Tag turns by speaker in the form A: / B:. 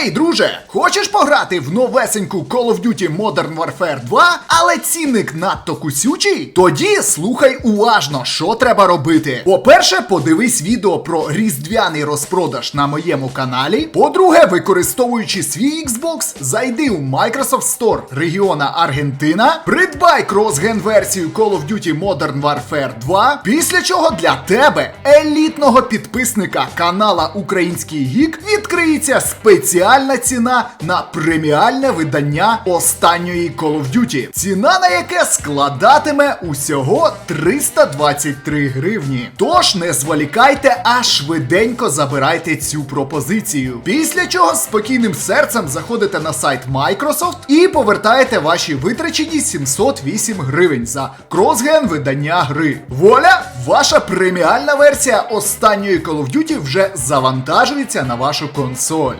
A: Гей, друже, хочеш пограти в новесеньку Call of Duty Modern Warfare 2, але цінник надто кусючий? Тоді слухай уважно, що треба робити. По-перше, подивись відео про різдвяний розпродаж на моєму каналі. По-друге, використовуючи свій Xbox, зайди у Microsoft Store регіона Аргентина, придбай кросген версію Call of Duty Modern Warfare 2, після чого для тебе, елітного підписника канала Український Гік, відкриється спеціальна ціна на преміальне видання останньої Call of Duty. Ціна на яке складатиме усього 323 гривні. Тож не зволікайте, а швиденько забирайте цю пропозицію. Після чого спокійним серцем заходите на сайт Microsoft і повертаєте ваші витрачені 708 гривень за кросген видання гри. Воля! Ваша преміальна версія останньої Call of Duty вже завантажується на вашу консоль.